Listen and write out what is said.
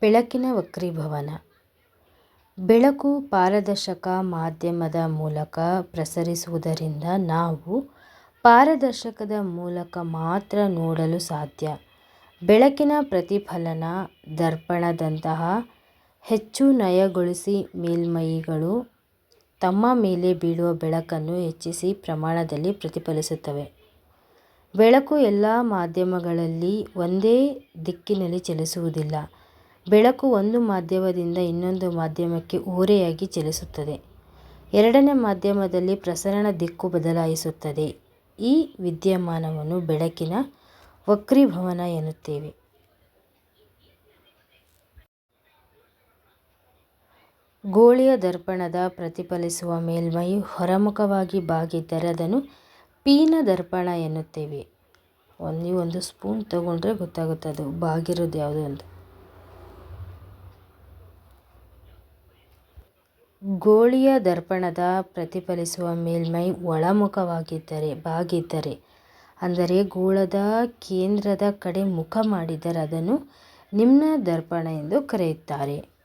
ಬೆಳಕಿನ ವಕ್ರೀಭವನ ಬೆಳಕು ಪಾರದರ್ಶಕ ಮಾಧ್ಯಮದ ಮೂಲಕ ಪ್ರಸರಿಸುವುದರಿಂದ ನಾವು ಪಾರದರ್ಶಕದ ಮೂಲಕ ಮಾತ್ರ ನೋಡಲು ಸಾಧ್ಯ. ಬೆಳಕಿನ ಪ್ರತಿಫಲನ ದರ್ಪಣದಂತಹ ಹೆಚ್ಚು ನಯಗೊಳಿಸಿ ಮೇಲ್ಮೈಗಳು ತಮ್ಮ ಮೇಲೆ ಬೀಳುವ ಬೆಳಕನ್ನು ಹೆಚ್ಚಿಸಿ ಪ್ರಮಾಣದಲ್ಲಿ ಪ್ರತಿಫಲಿಸುತ್ತವೆ. ಬೆಳಕು ಎಲ್ಲ ಮಾಧ್ಯಮಗಳಲ್ಲಿ ಒಂದೇ ದಿಕ್ಕಿನಲ್ಲಿ ಚಲಿಸುವುದಿಲ್ಲ. ಬೆಳಕು ಒಂದು ಮಾಧ್ಯಮದಿಂದ ಇನ್ನೊಂದು ಮಾಧ್ಯಮಕ್ಕೆ ಓರೆಯಾಗಿ ಚಲಿಸುತ್ತದೆ. ಎರಡನೇ ಮಾಧ್ಯಮದಲ್ಲಿ ಪ್ರಸರಣ ದಿಕ್ಕು ಬದಲಾಯಿಸುತ್ತದೆ. ಈ ವಿದ್ಯಮಾನವನ್ನು ಬೆಳಕಿನ ವಕ್ರೀಭವನ ಎನ್ನುತ್ತೇವೆ. ಗೋಳಿಯ ದರ್ಪಣದ ಪ್ರತಿಫಲಿಸುವ ಮೇಲ್ಮೈ ಹೊರಮುಖವಾಗಿ ಬಾಗಿದ್ದರೆ ಅದನ್ನು ಪೀನ ದರ್ಪಣ ಎನ್ನುತ್ತೇವೆ. ನೀವು ಒಂದು ಸ್ಪೂನ್ ತಗೊಂಡ್ರೆ ಗೊತ್ತಾಗುತ್ತೆ ಅದು ಬಾಗಿರೋದು ಯಾವುದು ಅಂತ. ಗೋಳೀಯ ದರ್ಪಣದ ಪ್ರತಿಫಲಿಸುವ ಮೇಲ್ಮೈ ಒಳಮುಖವಾಗಿದ್ದರೆ, ಬಾಗಿದ್ದರೆ, ಅಂದರೆ ಗೋಳದ ಕೇಂದ್ರದ ಕಡೆ ಮುಖ ಮಾಡಿದರೆ ಅದನ್ನು ನಿಮ್ನ ದರ್ಪಣ ಎಂದು ಕರೆಯುತ್ತಾರೆ.